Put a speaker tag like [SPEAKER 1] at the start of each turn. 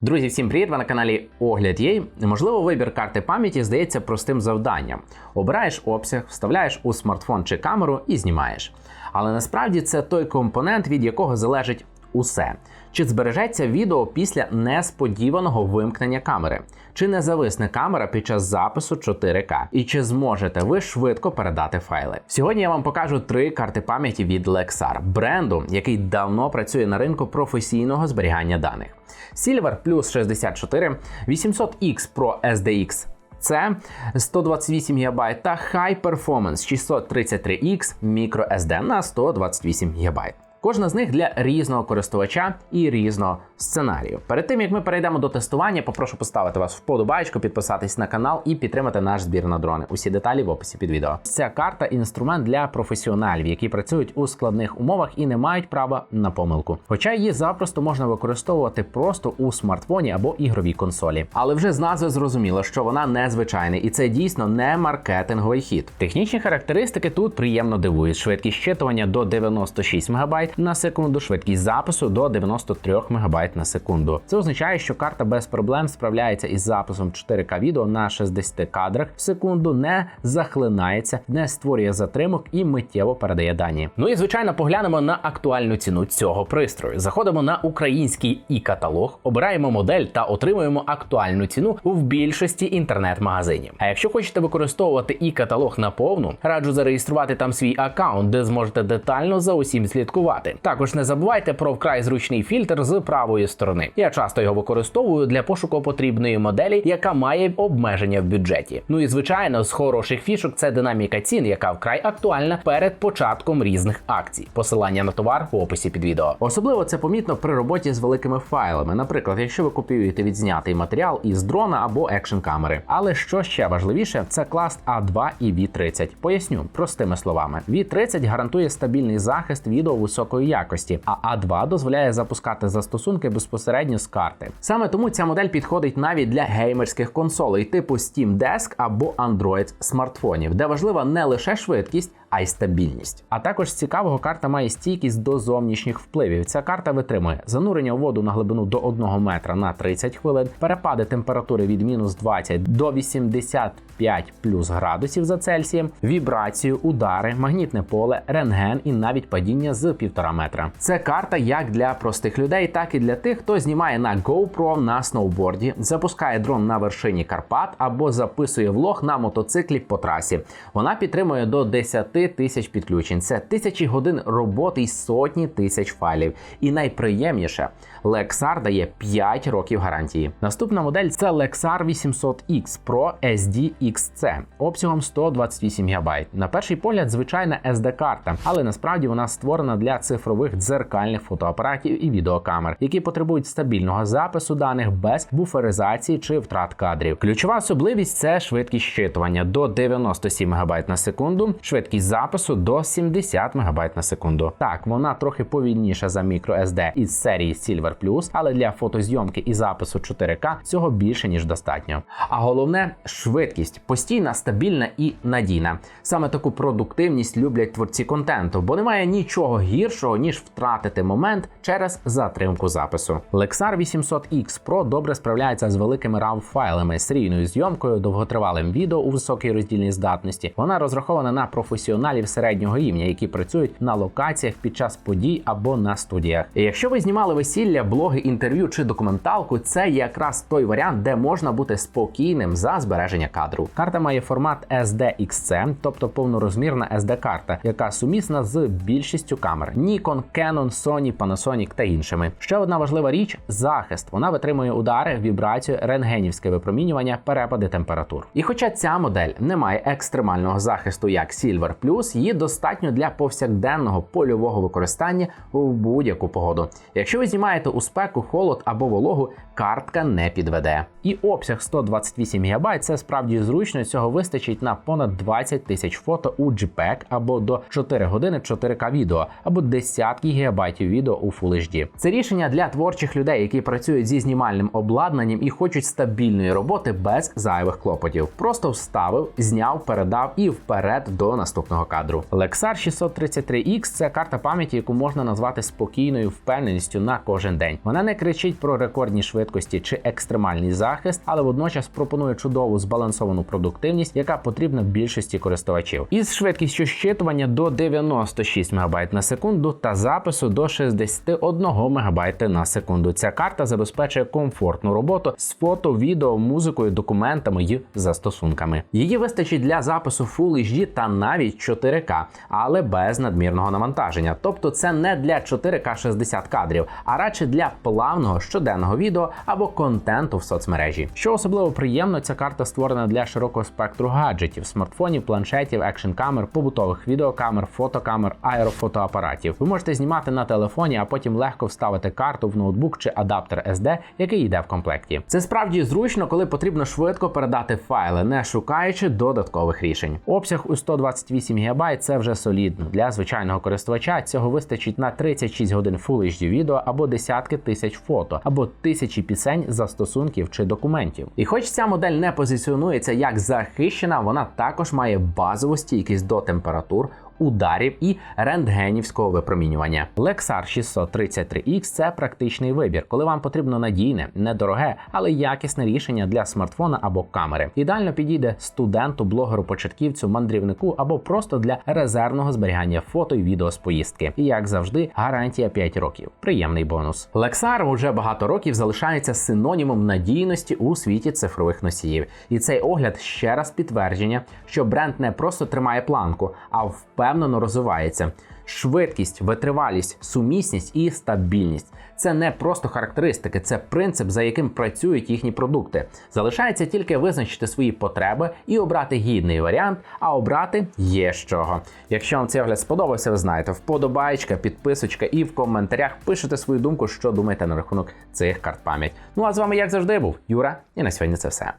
[SPEAKER 1] Друзі, всім привіт! Ви на каналі Огляд Єй. Можливо, вибір карти пам'яті здається простим завданням. Обираєш обсяг, вставляєш у смартфон чи камеру і знімаєш. Але насправді це той компонент, від якого залежить усе. Чи збережеться відео після несподіваного вимкнення камери? Чи не зависне камера під час запису 4К? І чи зможете ви швидко передати файли? Сьогодні я вам покажу три карти пам'яті від Lexar, бренду, який давно працює на ринку професійного зберігання даних. Silver Plus 64, 800X Pro SDX це 128 ГБ та High Performance 633X microSD на 128 ГБ. Кожна з них для різного користувача і різного сценарію. Перед тим як ми перейдемо до тестування, попрошу поставити вас вподобайку, підписатись на канал і підтримати наш збір на дрони. Усі деталі в описі під відео. Ця карта інструмент для професіоналів, які працюють у складних умовах і не мають права на помилку. Хоча її запросто можна використовувати просто у смартфоні або ігровій консолі. Але вже з назви зрозуміло, що вона незвичайна, і це дійсно не маркетинговий хід. Технічні характеристики тут приємно дивують: швидкість щитування до 96 МБ на секунду, швидкість запису до 93 МБ на секунду. Це означає, що карта без проблем справляється із записом 4К відео на 60 кадрах в секунду, не захлинається, не створює затримок і миттєво передає дані. Ну і звичайно, поглянемо на актуальну ціну цього пристрою. Заходимо на український і каталог, обираємо модель та отримуємо актуальну ціну в більшості інтернет-магазинів. А якщо хочете використовувати і каталог на повну, раджу зареєструвати там свій аккаунт, де зможете детально за усім слідкувати. Також не забувайте про вкрай зручний фільтр з правої сторони. Я часто його використовую для пошуку потрібної моделі, яка має обмеження в бюджеті. Ну і звичайно, з хороших фішок це динаміка цін, яка вкрай актуальна перед початком різних акцій. Посилання на товар в описі під відео. Особливо це помітно при роботі з великими файлами. Наприклад, якщо ви копіюєте відзнятий матеріал із дрона або екшн камери. Але що ще важливіше, це клас А2 і V30. Поясню простими словами: V30 гарантує стабільний захист відео високої якості, а А2 дозволяє запускати застосунки безпосередньо з карти. Саме тому ця модель підходить навіть для геймерських консолей типу Steam Desk або Android смартфонів, де важлива не лише швидкість, а й стабільність. А також з цікавого карта має стійкість до зовнішніх впливів. Ця карта витримує занурення у воду на глибину до 1 метра на 30 хвилин, перепади температури від мінус 20 до 85 плюс градусів за Цельсієм, вібрацію, удари, магнітне поле, рентген і навіть падіння з 1,5 метра. Це карта як для простих людей, так і для тих, хто знімає на GoPro на сноуборді, запускає дрон на вершині Карпат або записує влог на мотоциклі по трасі. Вона підтримує до 10 тисяч підключень. Це тисячі годин роботи й сотні тисяч файлів. І найприємніше, Lexar дає 5 років гарантії. Наступна модель це Lexar 800X Pro SD XC обсягом 128 ГБ. На перший погляд, звичайна SD-карта, але насправді вона створена для цифрових дзеркальних фотоапаратів і відеокамер, які потребують стабільного запису даних без буферизації чи втрат кадрів. Ключова особливість це швидкість щитування до 97 МБ на секунду, швидкість запису до 70 МБ на секунду. Так, вона трохи повільніша за microSD із серії Silver але для фотозйомки і запису 4К цього більше ніж достатньо. А головне швидкість постійна, стабільна і надійна. Саме таку продуктивність люблять творці контенту, бо немає нічого гіршого ніж втратити момент через затримку запису. Lexar 800X Pro добре справляється з великими RAW файлами, серійною зйомкою, довготривалим відео у високій роздільній здатності. Вона розрахована на професіоналів середнього рівня, які працюють на локаціях під час подій або на студіях. І якщо ви знімали весілля, блоги, інтерв'ю чи документалку, це якраз той варіант, де можна бути спокійним за збереження кадру. Карта має формат SDXC, тобто повнорозмірна SD-карта, яка сумісна з більшістю камер: Nikon, Canon, Sony, Panasonic та іншими. Ще одна важлива річ захист. Вона витримує удари, вібрацію, рентгенівське випромінювання, перепади температур. І хоча ця модель не має екстремального захисту, як Silver Plus, її достатньо для повсякденного польового використання у будь-яку погоду. Якщо ви знімаєте у спеку, холод або вологу, картка не підведе. І обсяг 128 ГБ це справді зручно. Цього вистачить на понад 20 тисяч фото у JPEG або до 4 години 4К відео, або десятки гігабайтів відео у Full HD. Це рішення для творчих людей, які працюють зі знімальним обладнанням і хочуть стабільної роботи без зайвих клопотів. Просто вставив, зняв, передав і вперед до наступного кадру. Lexar 633X – це карта пам'яті, яку можна назвати спокійною впевненістю на кожен день. Вона не кричить про рекордні швидкості чи екстремальний захист, але водночас пропонує чудову збалансовану продуктивність, яка потрібна більшості користувачів. Із швидкістю щитування до 96 МБ на секунду та запису до 61 МБ на секунду. Ця карта забезпечує комфортну роботу з фото, відео, музикою, документами і застосунками. Її вистачить для запису Full HD та навіть 4К, але без надмірного навантаження. Тобто це не для 4К 60 кадрів, а радше для плавного щоденного відео або контенту в соцмережі. Що особливо приємно, ця карта створена для широкого спектру гаджетів, смартфонів, планшетів, екшн камер, побутових відеокамер, фотокамер, аерофотоапаратів. Ви можете знімати на телефоні, а потім легко вставити карту в ноутбук чи адаптер SD, який йде в комплекті. Це справді зручно, коли потрібно швидко передати файли, не шукаючи додаткових рішень. Обсяг у 128 ГБ – це вже солідно. Для звичайного користувача цього вистачить на 36 годин Full HD відео або десятки тисяч фото, або тисячі пісень, застосунків чи документів. І хоч ця модель не позиціонується як захищена, вона також має базову стійкість до температур. Ударів і рентгенівського випромінювання. Lexar 633X – це практичний вибір, коли вам потрібно надійне, недороге, але якісне рішення для смартфона або камери. Ідеально підійде студенту, блогеру, початківцю, мандрівнику або просто для резервного зберігання фото і відео з поїздки. І як завжди, гарантія 5 років. Приємний бонус. Lexar вже багато років залишається синонімом надійності у світі цифрових носіїв. І цей огляд ще раз підтвердження, що бренд не просто тримає планку, а впевнено розвивається. Швидкість, витривалість, сумісність і стабільність це не просто характеристики, це принцип, за яким працюють їхні продукти. Залишається тільки визначити свої потреби і обрати гідний варіант, а обрати є з чого. Якщо вам цей огляд сподобався, ви знаєте, вподобайка, підписочка і в коментарях пишете свою думку, що думаєте на рахунок цих карт пам'ять. Ну а з вами, як завжди, був Юра, і на сьогодні це все.